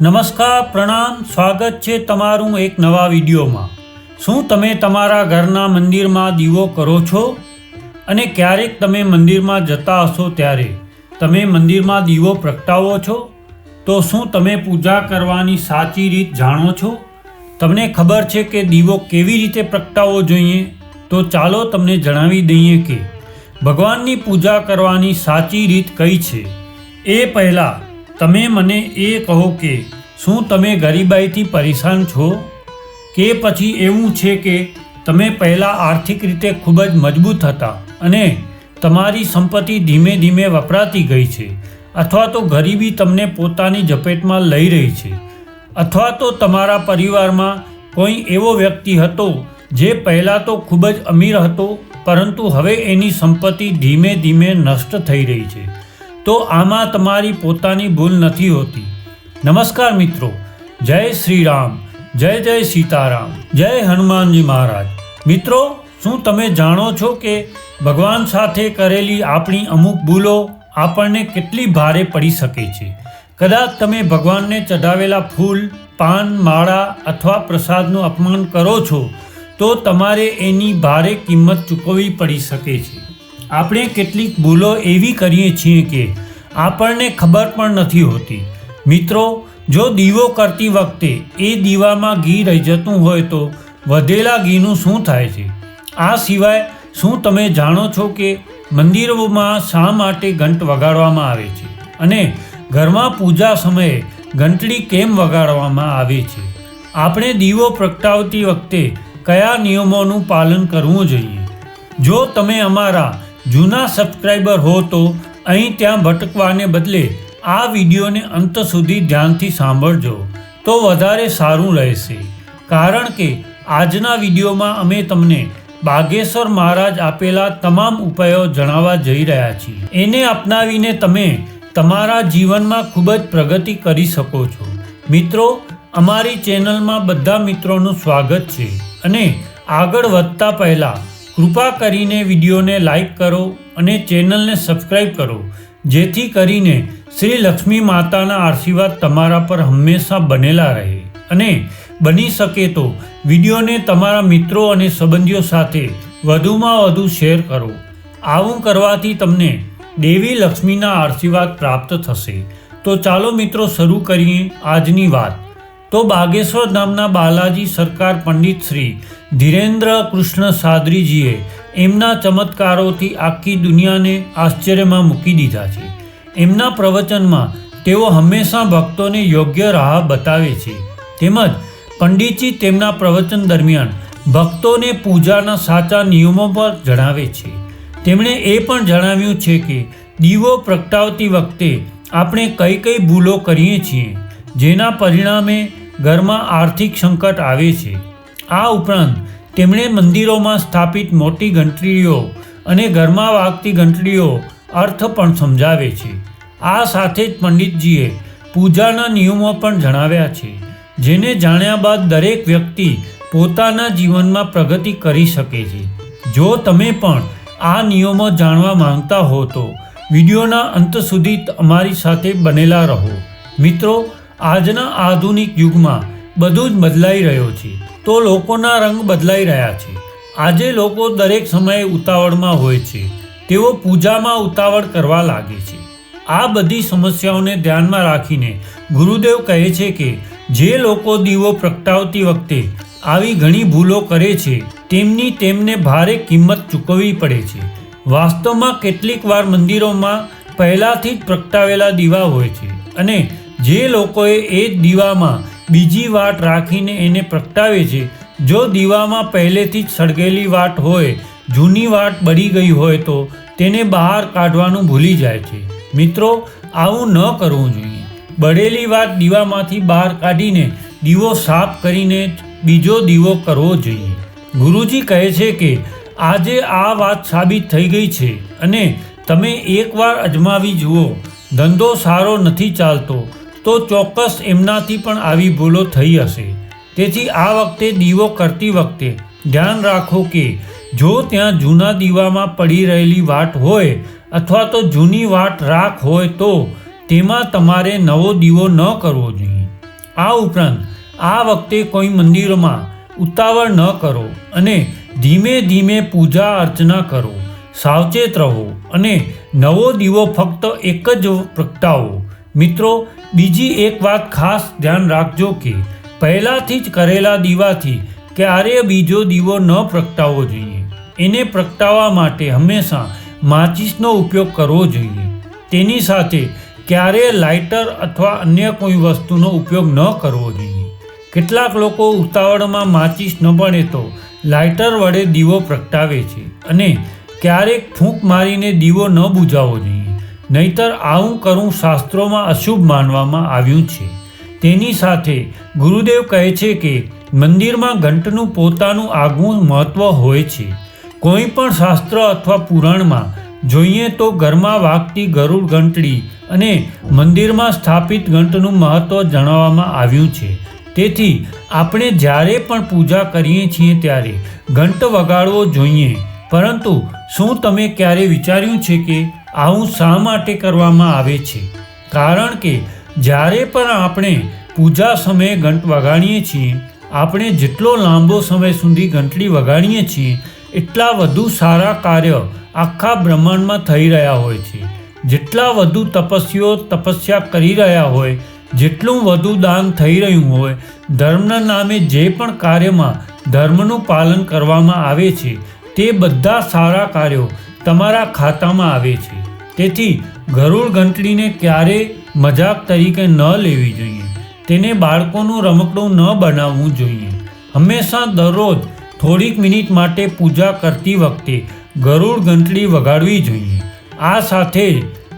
નમસ્કાર, પ્રણામ, સ્વાગત છે તમારું એક નવા વિડીયોમાં. શું તમે તમારા ઘરના મંદિરમાં દીવો કરો છો? અને ક્યારેક તમે મંદિરમાં જતા હશો ત્યારે તમે મંદિરમાં દીવો પ્રગટાવો છો? તો શું તમે પૂજા કરવાની સાચી રીત જાણો છો? તમને ખબર છે કે દીવો કેવી રીતે પ્રગટાવવો જોઈએ? તો ચાલો તમને જણાવી દઈએ કે ભગવાનની પૂજા કરવાની સાચી રીત કઈ છે? એ પહેલાં તમે મને એ કહો કે શું તમે ગરીબાઈથી પરેશાન છો? કે પછી એવું છે કે તમે પહેલાં આર્થિક રીતે ખૂબ જ મજબૂત હતા અને તમારી સંપત્તિ ધીમે ધીમે વપરાતી ગઈ છે અથવા તો ગરીબી તમને પોતાની ઝપેટમાં લઈ રહી છે અથવા તો તમારા પરિવારમાં કોઈ એવો વ્યક્તિ હતો જે પહેલાં તો ખૂબ જ અમીર હતો, પરંતુ હવે એની સંપત્તિ ધીમે ધીમે નષ્ટ થઈ રહી છે. તો આમાં તમારી પોતાની ભૂલ નથી હોતી. નમસ્કાર મિત્રો, જય શ્રી રામ જય જય સીતારામ, જય હનુમાનજી મહારાજ. મિત્રો, શું તમે જાણો છો કે ભગવાન સાથે કરેલી આપણી અમુક ભૂલો આપણને કેટલી ભારે પડી શકે છે? કદાચ તમે ભગવાનને ચઢાવેલા ફૂલ, પાન, માળા અથવા પ્રસાદનું અપમાન કરો છો, તો તમારે એની ભારે કિંમત ચૂકવવી પડી શકે છે. આપણે કેટલીક ભૂલો એવી કરીએ છીએ કે આપણને ખબર પણ નથી હોતી. મિત્રો, જો દીવો કરતી વખતે એ દીવામાં ઘી રહી જતું હોય તો વધેલા ઘીનું શું થાય છે? આ સિવાય શું તમે જાણો છો કે મંદિરોમાં શા માટે ઘંટ વગાડવામાં આવે છે? અને ઘરમાં પૂજા સમયે ઘંટડી કેમ વગાડવામાં આવે છે? આપણે દીવો પ્રગટાવતી વખતે કયા નિયમોનું પાલન કરવું જોઈએ? જો તમે અમારા જૂના સબસ્ક્રાઈબર હો તો અહીં ત્યાં ભટકવાને બદલે આ વિડીયોને અંત સુધી ધ્યાનથી સાંભળજો તો વધારે સારું રહેશે. કારણ કે આજના વિડીયોમાં અમે તમને બાગેશ્વર મહારાજ આપેલા તમામ ઉપાયો જણાવવા જઈ રહ્યા છીએ. એને અપનાવીને તમે તમારા જીવનમાં ખૂબ જ પ્રગતિ કરી શકો છો. મિત્રો, અમારી ચેનલમાં બધા મિત્રોનું સ્વાગત છે અને આગળ વધતા પહેલાં કૃપા કરીને વિડીયોને લાઈક કરો અને ચેનલને સબસ્ક્રાઈબ કરો. જેથી કરીને શ્રી લક્ષ્મી માતાના આશીર્વાદ તમારા પર હંમેશા બનેલા રહે અને બની શકે તો વિડીયોને તમારા મિત્રો અને સંબંધીઓ સાથે વધુમાં વધુ શેર કરો. આવું કરવાથી તમને દેવી લક્ષ્મીના આશીર્વાદ પ્રાપ્ત થશે. તો ચાલો મિત્રો શરૂ કરીએ આજની વાત. તો બાગેશ્વર નામના બાલાજી સરકાર પંડિત શ્રી ધીરેન્દ્ર કૃષ્ણ સાદરીજીએ એમના ચમત્કારોથી આખી દુનિયાને આશ્ચર્યમાં મૂકી દીધા છે. એમના પ્રવચનમાં તેઓ હંમેશા ભક્તોને યોગ્ય રાહ બતાવે છે. તેમજ પંડિતજી તેમના પ્રવચન દરમિયાન ભક્તોને પૂજાના સાચા નિયમો પર જણાવે છે. તેમણે એ પણ જણાવ્યું છે કે દીવો પ્રગટાવતી વખતે આપણે કઈ કઈ ભૂલો કરીએ છીએ, જેના પરિણામે ઘરમાં આર્થિક સંકટ આવે છે. આ ઉપરાંત તેમણે મંદિરોમાં સ્થાપિત મોટી ઘંટડીઓ અને ઘરમાં વાગતી ઘંટડીઓ અર્થ પણ સમજાવે છે. આ સાથે જ પંડિતજીએ પૂજાના નિયમો પણ જણાવ્યા છે, જેને જાણ્યા બાદ દરેક વ્યક્તિ પોતાના જીવનમાં પ્રગતિ કરી શકે છે. જો તમે પણ આ નિયમો જાણવા માંગતા હો તો વિડીયોના અંત સુધી અમારી સાથે બનેલા રહો. મિત્રો, આજના આધુનિક યુગમાં બધું જ બદલાઈ રહ્યો છે. તો લોકોના રંગ બદલાઈ રહ્યા છે. આજે લોકો દરેક સમયે ઉતાવળમાં હોય છે. તેઓ પૂજામાં ઉતાવળ કરવા લાગે છે. આ બધી સમસ્યાઓને ધ્યાનમાં રાખીને ગુરુદેવ કહે છે કે, જે લોકો દીવો પ્રગટાવતી વખતે આવી ઘણી ભૂલો કરે છે, તેમની તેમને ભારે કિંમત ચૂકવવી પડે છે. વાસ્તવમાં કેટલીક વાર મંદિરોમાં પહેલાંથી જ પ્રગટાવેલા દીવા હોય છે અને જે લોકોએ એ જ દીવામાં બીજી વાટ રાખીને એને પ્રગટાવે છે, જો દીવામાં પહેલેથી જ સળગેલી વાટ હોય જૂની વાત બળી ગઈ હોય તો તેને બહાર કાઢવાનું ભૂલી જાય છે. મિત્રો, આવું ન કરવું જોઈએ. બળેલી વાત દીવામાંથી બહાર કાઢીને દીવો સાફ કરીને બીજો દીવો કરવો જોઈએ. ગુરુજી કહે છે કે, આજે આ વાત સાબિત થઈ ગઈ છે અને તમે એકવાર અજમાવી જુઓ. ધંધો સારો નથી ચાલતો, તો ચોક્કસ એમનાથી પણ આવી ભૂલો થઈ હશે. તેથી આ વખતે દીવો કરતી વખતે ધ્યાન રાખો કે જો ત્યાં જૂના દીવામાં પડી રહેલી વાટ હોય અથવા તો જૂની વાટ રાખ હોય તો તેમાં તમારે નવો દીવો ન કરવો જોઈએ. આ ઉપરાંત, આ વખતે કોઈ મંદિરમાં ઉતાવળ ન કરો અને ધીમે ધીમે પૂજા અર્ચના કરો. સાવચેત રહો અને નવો દીવો ફક્ત એક જ પ્રગટાવો. મિત્રો, બીજી એક વાત ખાસ ધ્યાન રાખજો કે પહેલાંથી જ કરેલા દીવાથી ક્યારેય બીજો દીવો ન પ્રગટાવવો જોઈએ. એને પ્રગટાવવા માટે હંમેશા માચિસનો ઉપયોગ કરવો જોઈએ. તેની સાથે ક્યારેય લાઇટર અથવા અન્ય કોઈ વસ્તુનો ઉપયોગ ન કરવો જોઈએ. કેટલાક લોકો ઉતાવળમાં માચિસ ન બને તો લાઇટર વડે દીવો પ્રગટાવે છે અને ક્યારેક ફૂંક મારીને દીવો ન બુજાવવો જોઈએ. નહીતર આવું કરવું શાસ્ત્રોમાં અશુભ માનવામાં આવ્યું છે. તેની સાથે ગુરુદેવ કહે છે કે મંદિરમાં ઘંટનું પોતાનું આગવું મહત્ત્વ હોય છે. કોઈ પણ શાસ્ત્ર અથવા પુરાણમાં જોઈએ તો ઘરમાં વાગતી ગરુડ ઘંટડી અને મંદિરમાં સ્થાપિત ઘંટનું મહત્વ જણાવવામાં આવ્યું છે. તેથી આપણે જ્યારે પણ પૂજા કરીએ છીએ ત્યારે ઘંટ વગાડવો જોઈએ. પરંતુ શું તમે ક્યારે વિચાર્યું છે કે આવું શા માટે કરવામાં આવે છે? કારણ કે જ્યારે પણ આપણે પૂજા સમયે ઘંટ વગાડીએ છીએ, આપણે જેટલો લાંબો સમય સુધી ઘંટડી વગાડીએ છીએ એટલા વધુ સારા કાર્ય આખા બ્રહ્માંડમાં થઈ રહ્યા હોય છે. જેટલા વધુ તપસ્વીઓ તપસ્યા કરી રહ્યા હોય, જેટલું વધુ દાન થઈ રહ્યું હોય, ધર્મના નામે જે પણ કાર્યમાં ધર્મનું પાલન કરવામાં આવે છે, તે બધા સારા કાર્યો તમારા ખાતામાં આવે છે. તેથી ગરુડ ઘંટડીને ક્યારેય મજાક તરીકે ન લેવી જોઈએ. તેને બાળકોનું રમકડું ન બનાવવું જોઈએ. હંમેશા દરરોજ થોડીક મિનિટ માટે પૂજા કરતી વખતે ગરુડ ઘંટડી વગાડવી જોઈએ. આ સાથે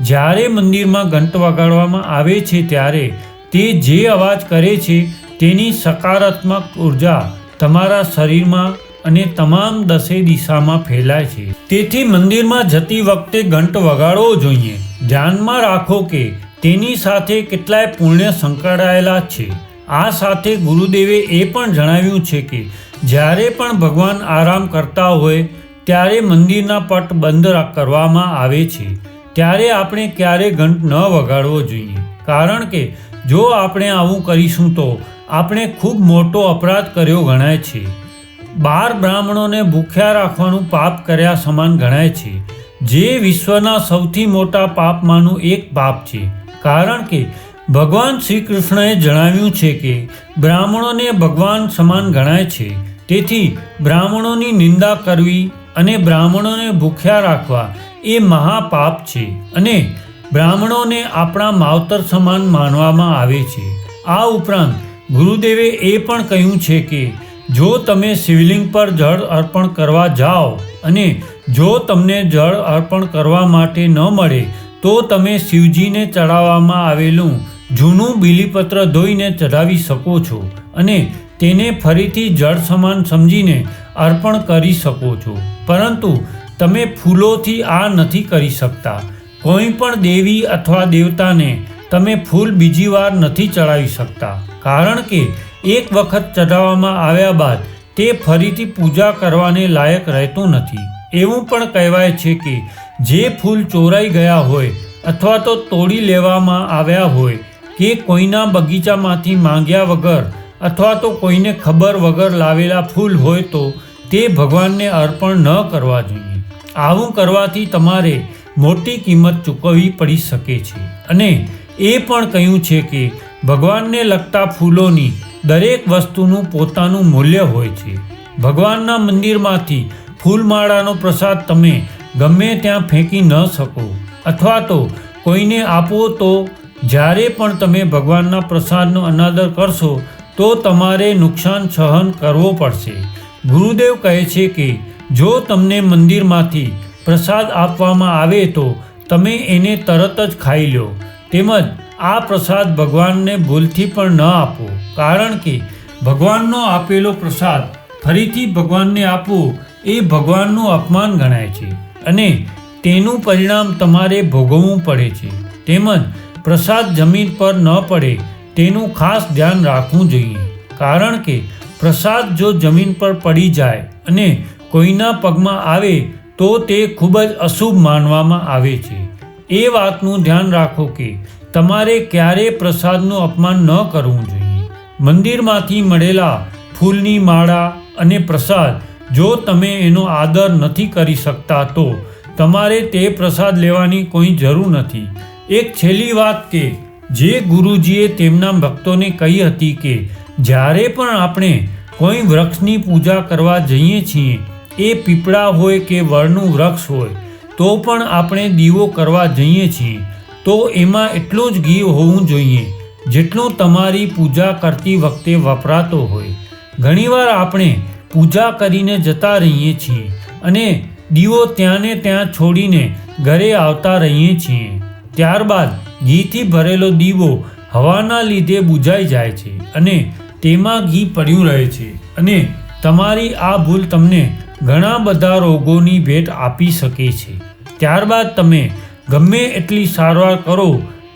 જ્યારે મંદિરમાં ઘંટ વગાડવામાં આવે છે ત્યારે તે જે અવાજ કરે છે તેની સકારાત્મક ઊર્જા તમારા શરીરમાં અને તમામ દસે દિશામાં ફેલાય છે. તેથી મંદિરમાં જતી વખતે ઘંટ વગાડવો જોઈએ. ધ્યાનમાં રાખો કે તેની સાથે કેટલાય પુણ્ય સંકળાયેલા છે. આ સાથે ગુરુદેવે એ પણ જણાવ્યું છે કે, જ્યારે પણ ભગવાન આરામ કરતા હોય, ત્યારે મંદિરના પટ બંધ કરવામાં આવે છે. ત્યારે આપણે ક્યારે ઘંટ ન વગાડવો જોઈએ. કારણ કે, જો આપણે આવું કરીશું તો આપણે ખૂબ મોટો અપરાધ કર્યો ગણાય છે. બાર બ્રાહ્મણોને ભૂખ્યા રાખવાનું પાપ કર્યા સમાન ગણાય છે. જે વિશ્વના સૌથી મોટા પાપમાંનું એક પાપ છે. કારણ કે ભગવાન શ્રી કૃષ્ણએ જણાવ્યું છે કે બ્રાહ્મણોને ભગવાન સમાન ગણાય છે. તેથી બ્રાહ્મણોની નિંદા કરવી અને બ્રાહ્મણોને ભૂખ્યા રાખવા એ મહાપાપ છે અને બ્રાહ્મણોને આપણા માવતર સમાન માનવામાં આવે છે. આ ઉપરાંત ગુરુદેવે એ પણ કહ્યું છે કે જો તમે શિવલિંગ પર જળ અર્પણ કરવા જાઓ અને જો તમને જળ અર્પણ કરવા માટે ન મળે તો તમે શિવજીને ચડાવવામાં આવેલું જૂનું બીલીપત્ર ધોઈને ચઢાવી શકો છો અને તેને ફરીથી જળ સમાન સમજીને અર્પણ કરી શકો છો. પરંતુ તમે ફૂલોથી આ નથી કરી શકતા. કોઈ પણ દેવી અથવા દેવતાને તમે ફૂલ બીજી વાર નથી ચડાવી શકતા. કારણ કે એક વખત ચઢાવવામાં આવ્યા બાદ તે ફરીથી પૂજા કરવાને લાયક રહેતું નથી. એવું પણ કહેવાય છે કે જે ફૂલ ચોરાઈ ગયા હોય અથવા તો તોડી લેવામાં આવ્યા હોય કે કોઈના બગીચામાંથી માંગ્યા વગર અથવા તો કોઈને ખબર વગર લાવેલા ફૂલ હોય તો તે ભગવાનને અર્પણ ન કરવા જોઈએ. આવું કરવાથી તમારે મોટી કિંમત ચૂકવવી પડી શકે છે. અને એ પણ કહ્યું છે કે ભગવાનને લગતા ફૂલોની દરેક વસ્તુનું પોતાનું મૂલ્ય હોય છે. ભગવાનના મંદિરમાંથી ફૂલમાળાનો પ્રસાદ તમે ગમે ત્યાં ફેંકી ન શકો. અથવા તો કોઈને આપો તો જ્યારે પણ તમે ભગવાનના પ્રસાદનો અનાદર કરશો, તો તમારે નુકસાન સહન કરવો પડશે. ગુરુદેવ કહે છે કે, જો તમને મંદિરમાંથી પ્રસાદ આપવામાં આવે તો તમે એને તરત જ ખાઈ લો. તેમજ આ પ્રસાદ ભગવાનને ભૂલથી પણ ન આપો. કારણ કે ભગવાનનો આપેલો પ્રસાદ ફરીથી ભગવાનને આપવો એ ભગવાનનું અપમાન ગણાય છે અને તેનું પરિણામ તમારે ભોગવવું પડે છે. તેમજ પ્રસાદ જમીન પર ન પડે તેનું ખાસ ધ્યાન રાખવું જોઈએ. કારણ કે પ્રસાદ જો જમીન પર પડી જાય અને કોઈના પગમાં આવે તો તે ખૂબ જ અશુભ માનવામાં આવે છે. એ વાતનું ધ્યાન રાખો કે તમારે ક્યારેય પ્રસાદનું અપમાન ન કરવું જોઈએ. મંદિરમાંથી મળેલા ફૂલની માળા અને પ્રસાદ જો તમે એનો આદર નથી કરી શકતા તો તમારે તે પ્રસાદ લેવાની કોઈ જરૂર નથી. એક છેલ્લી વાત કે, જે ગુરુજીએ તેમના ભક્તોને કહી હતી કે, જ્યારે પણ આપણે કોઈ વૃક્ષની પૂજા કરવા જઈએ છીએ, એ પીપળા હોય કે વડનું વૃક્ષ હોય, તો પણ આપણે દીવો કરવા જઈએ છીએ. તો એમાં એટલું જ ઘી હોવું જોઈએ, જેટલું તમારી પૂજા કરતી વખતે વપરાતો હોય. ઘણીવાર આપણે પૂજા કરીને જતા રહીએ છીએ અને દીવો ત્યાં ને ત્યાં છોડીને ઘરે આવતા રહીએ છીએ. ત્યારબાદ ઘીથી ભરેલો દીવો હવાના લીધે બુઝાઈ જાય છે અને તેમાં ઘી પડ્યું રહે છે અને તમારી આ ભૂલ તમને ઘણા બધા રોગોની ભેટ આપી શકે છે. ત્યારબાદ તમે ગમે એટલી સારવાર કરો,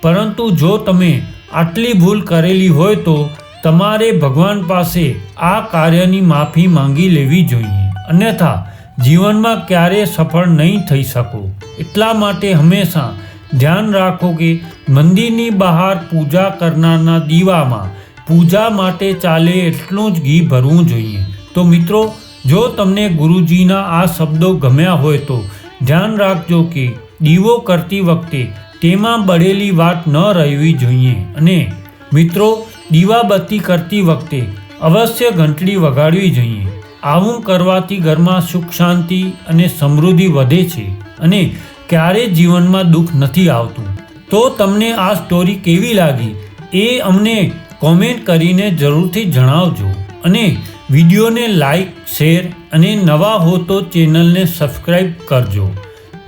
પરંતુ જો તમે આટલી ભૂલ કરેલી હોય તો તમારે ભગવાન પાસે આ કાર્યની માફી માંગી લેવી જોઈએ. અન્યથા, જીવનમાં ક્યારેય સફળ નહીં થઈ શકો. એટલા માટે હંમેશા ધ્યાન રાખો કે મંદિરની બહાર પૂજા કરનારના દીવામાં પૂજા માટે ચાલે એટલું જ ઘી ભરવું જોઈએ. તો મિત્રો, જો તમને ગુરુજીના આ શબ્દો ગમ્યા હોય તો ધ્યાન રાખજો કે દીવો કરતી વખતે તેમાં બળેલી વાત ન રહેવી જોઈએ. અને મિત્રો દીવાબત્તી કરતી વખતે અવશ્ય ઘંટડી વગાડવી જોઈએ. આવું કરવાથી ઘરમાં સુખ શાંતિ અને સમૃદ્ધિ વધે છે. અને ક્યારેય જીવનમાં દુઃખ નથી આવતું. તો તમને આ સ્ટોરી કેવી લાગી? એ અમને કોમેન્ટ કરીને જરૂરથી જણાવજો. અને વિડીયોને લાઈક શેર અને નવા હો તો ચેનલને સબસ્ક્રાઈબ કરજો.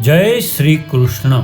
જય શ્રી કૃષ્ણ.